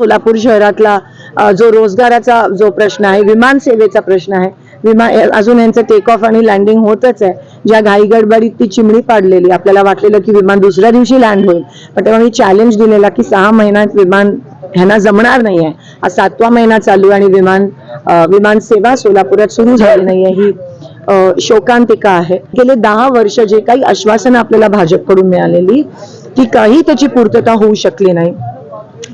सोलापूर शहरातला जो रोजगाराचा जो प्रश्न आहे विमानसेवेचा प्रश्न आहे विमान अजून यांचं टेक ऑफ आणि लँडिंग होतच आहे. ज्या घाई गडबडीत ती चिमणी पाडलेली आपल्याला वाटलेलं की विमान दुसऱ्या दिवशी लँड होईल. पण तेव्हा मी चॅलेंज दिलेला की सहा महिन्यात विमान ह्यांना जमणार नाही आहे हा सातवा महिना चालू आणि विमान विमान सेवा सोलापुरात सुरू झाली नाही आहे ही शोकांतिका आहे. गेले दहा वर्ष जे काही आश्वासनं आपल्याला भाजपकडून मिळालेली ती काही त्याची पूर्तता होऊ शकली नाही.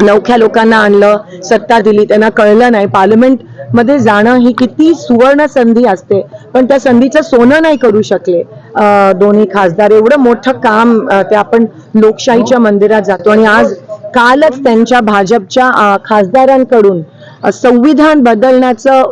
नवख्या लोकांना आणलं सत्ता दिली त्यांना कळलं नाही. पार्लमेंटमध्ये जाणं ही किती सुवर्ण संधी असते. पण त्या संधीचं सोनं नाही करू शकले. दोन्ही खासदार. एवढं मोठं काम ते आपण लोकशाहीच्या मंदिरात जातो. आणि आज कालच त्यांच्या भाजपच्या खासदारांकडून संविधान बदलण्याचं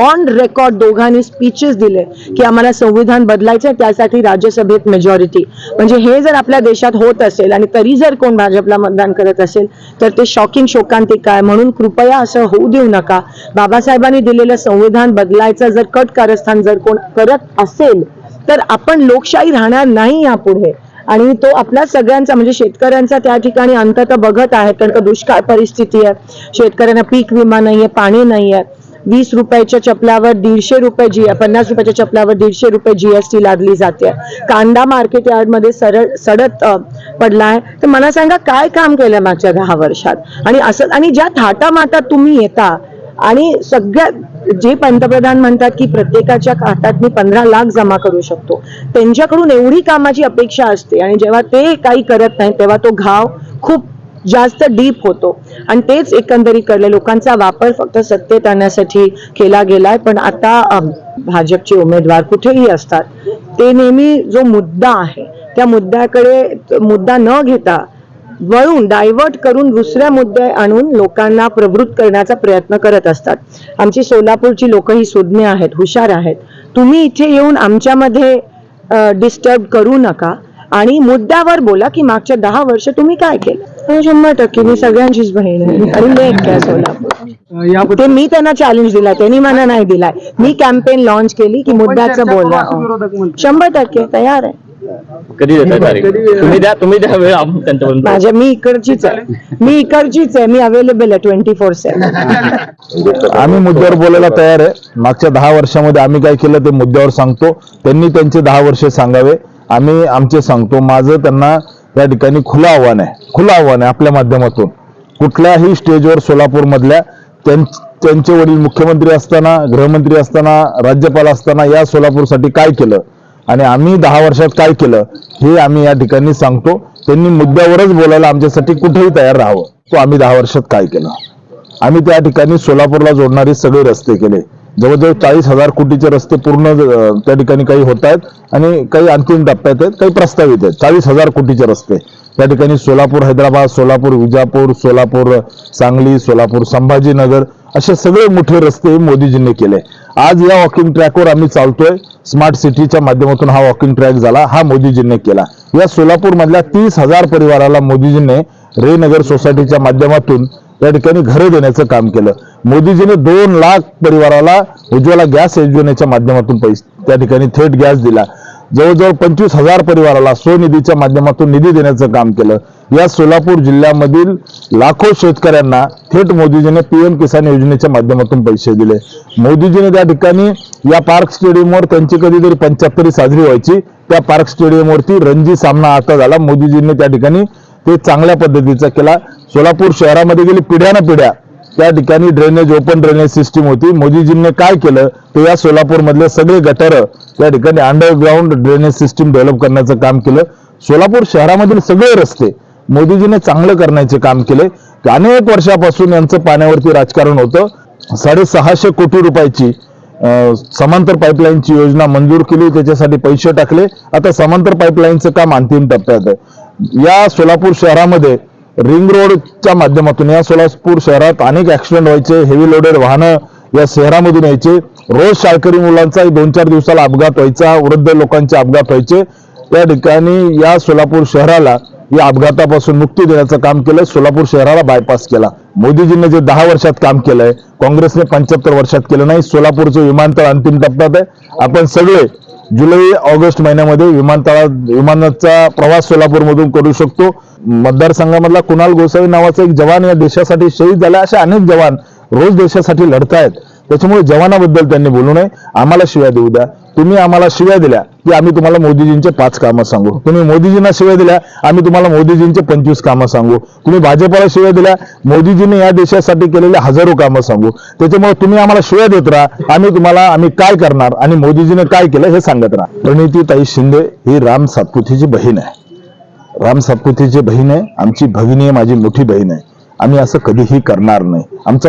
ऑन रेकॉर्ड दोघांनी स्पीचेस दिले की आम्हाला संविधान बदलायचं त्यासाठी राज्यसभेत मेजॉरिटी म्हणजे हे जर आपल्या देशात होत असेल आणि तरी जर कोण भाजपला मतदान करत असेल तर ते शॉकिंग शोकांतिक आहे. म्हणून कृपया असं होऊ देऊ नका. बाबासाहेबांनी दिलेलं संविधान बदलायचं जर कट कारस्थान जर कोण करत असेल तर आपण लोकशाही राहणार नाही यापुढे. आणि तो आपला सगळ्यांचा म्हणजे शेतकऱ्यांचा त्या ठिकाणी अंत तर बघत आहे कारण का दुष्काळ परिस्थिती आहे. शेतकऱ्यांना पीक विमा नाहीये पाणी नाहीये. वीस रुपयाच्या चपलावर दीडशे रुपये जी पन्नास रुपयाच्या चपलावर दीडशे रुपये जीएसटी लादली जाते. कांदा मार्केट यार्डमध्ये सरळ सडत पडला पडलाय. तर मला सांगा काय काम केलं मागच्या दहा वर्षात? आणि असं आणि ज्या थाटामाटात तुम्ही येता आणि सगळ्या जे पंतप्रधान म्हणतात की प्रत्येकाच्या खात्यात मी पंधरा लाख जमा करू शकतो त्यांच्याकडून एवढी कामाची अपेक्षा असते. आणि जेव्हा ते काही करत नाही तेव्हा तो घाव खूप जास्त डीप होतो. आणि तेच एकंदरीकडले लोकांचा वापर फक्त सत्तेत आणण्यासाठी केला गेलाय. पण आता भाजपचे उमेदवार कुठेही असतात ते नेहमी जो मुद्दा आहे त्या मुद्द्याकडे मुद्दा न घेता वळून डायव्हर्ट करून दुसऱ्या मुद्दे आणून लोकांना प्रवृत्त करण्याचा प्रयत्न करत असतात. आमची सोलापूरची लोक ही सुज्ञ आहेत हुशार आहेत. तुम्ही इथे येऊन आमच्यामध्ये डिस्टर्ब करू नका. आणि मुद्द्यावर बोला की मागच्या दहा वर्ष तुम्ही काय केलं? शंभर टक्के. मी सगळ्यांचीच बहीण आहे. आणि लेख आहे सोलापूर. ते मी त्यांना चॅलेंज दिला त्यांनी मला नाही दिलाय. मी कॅम्पेन लॉन्च केली की मुद्द्याचं बोला. शंभर टक्के. तयार आहे. कधी तुम्ही द्या तुम्ही द्या वेळ त्यांच्यापर्यंत माझ्या मी इकडचीच आहे. मी इकडचीच आहे. मी अवेलेबल आहे ट्वेंटी फोर सेवन आम्ही मुद्द्यावर बोलायला तयार आहे. मागच्या दहा वर्षामध्ये आम्ही काय केलं ते मुद्द्यावर सांगतो. त्यांनी त्यांचे दहा वर्ष सांगावे. आम्ही आमचे सांगतो माझं त्यांना या ठिकाणी खुलं आव्हान आहे. खुलं आव्हान आहे आपल्या माध्यमातून. कुठल्याही स्टेजवर सोलापूर मधल्या त्यांचे वडील मुख्यमंत्री असताना गृहमंत्री असताना राज्यपाल असताना या सोलापूरसाठी काय केलं? आणि आम्ही दहा वर्षात काय केलं? हे आम्ही या ठिकाणी सांगतो. त्यांनी मुद्द्यावरच बोलायला आमच्यासाठी कुठेही तयार राहावं. तो आम्ही दहा वर्षात काय केलं? आम्ही त्या ठिकाणी सोलापूरला जोडणारे सगळे रस्ते केले. जवळजवळ चाळीस हजार कोटीचे रस्ते पूर्ण त्या ठिकाणी काही होत आहेत आणि काही अंतिम टप्प्यात आहेत काही प्रस्तावित आहेत. चाळीस हजार कोटीचे रस्ते त्या ठिकाणी सोलापूर हैदराबाद सोलापूर विजापूर सोलापूर सांगली सोलापूर संभाजीनगर असे सगळे मोठे रस्ते मोदीजींनी केले. आज या वॉकिंग ट्रॅकवर आम्ही चालतोय. स्मार्ट सिटीच्या माध्यमातून हा वॉकिंग ट्रॅक झाला हा मोदीजींनी केला. या सोलापूरमधल्या तीस हजार परिवाराला मोदीजींनी रेनगर सोसायटीच्या माध्यमातून या ठिकाणी घरे देण्याचं काम केलं. मोदीजीने दोन लाख परिवाराला उज्ज्वला गॅस योजनेच्या माध्यमातून पैसे त्या ठिकाणी थेट गॅस दिला. जवळजवळ पंचवीस हजार परिवाराला स्वनिधीच्या माध्यमातून निधी देण्याचं काम केलं. या सोलापूर जिल्ह्यामधील लाखो शेतकऱ्यांना थेट मोदीजीने पीएम किसान योजनेच्या माध्यमातून पैसे दिले. मोदीजीने त्या ठिकाणी या पार्क स्टेडियमवर त्यांची कधीतरी पंच्याहत्तरी साजरी व्हायची. त्या पार्क स्टेडियमवरती रणजी सामना आता झाला. मोदीजींनी त्या ठिकाणी ते चांगल्या पद्धतीचा केला. सोलापूर शहरामध्ये गेली पिढ्यानं पिढ्या त्या ठिकाणी ड्रेनेज ओपन ड्रेनेज सिस्टीम होती. मोदीजींनी काय केलं? ते या सोलापूर मधले सगळे गटर त्या ठिकाणी अंडरग्राऊंड ड्रेनेज सिस्टीम डेव्हलप करण्याचं काम केलं. सोलापूर शहरामधील सगळे रस्ते मोदीजीने चांगलं करण्याचे काम केले. अनेक वर्षापासून यांचं पाण्यावरती राजकारण होतं. साडेसहाशे कोटी रुपयाची समांतर पाईपलाईनची योजना मंजूर केली. त्याच्यासाठी पैसे टाकले. आता समांतर पाईपलाईनचं काम अंतिम टप्प्यात आहे. या सोलापूर शहरामध्ये रिंग रोडच्या माध्यमातून या सोलापूर शहरात अनेक ऍक्सिडेंट व्हायचे हेवी लोडेड वाहनं या शहरामधून यायचे. रोज शाळकरी मुलांचा दोन चार दिवसाला अपघात व्हायचा वृद्ध लोकांचे अपघात व्हायचे. त्या ठिकाणी या सोलापूर शहराला या अपघातापासून मुक्ती देण्याचं काम केलं सोलापूर शहराला बायपास केला. मोदीजींनी जे दहा वर्षात काम केलंय काँग्रेसने पंच्याहत्तर वर्षात केलं नाही सोलापूरचं विमानतळ अंतिम टप्प्यात आहे. आपण सगळे जुलै ऑगस्ट महिन्यामध्ये विमानतळात विमानाचा प्रवास सोलापूरमधून करू शकतो. मतदारसंघामधला कुणाल गोसावी नावाचा एक जवान या देशासाठी शहीद झाला असे अनेक जवान रोज देशासाठी लढतायत. त्याच्यामुळे जवानाबद्दल त्यांनी बोलू नये आम्हाला शिव्या देऊ द्या. तुम्ही आम्हाला शिव्या दिल्या की आम्ही तुम्हाला मोदीजींचे पाच कामं सांगू. तुम्ही मोदीजींना शिव्या दिल्या आम्ही तुम्हाला मोदीजींचे पंचवीस कामं सांगू. तुम्ही भाजपला शिव्या दिल्या मोदीजींनी या देशासाठी केलेले हजारो कामं सांगू. त्याच्यामुळे तुम्ही आम्हाला शिव्या देत राहा आम्ही तुम्हाला आम्ही काय करणार आणि मोदीजीने काय केलं हे सांगत राहा. प्रणिती ताई शिंदे ही राम सातपुतीची बहीण आहे. राम सातपुतेची बहीण आहे आमची भगिनी आहे माझी मोठी बहीण आहे. आम्ही असं कधीही करणार नाही. आमचा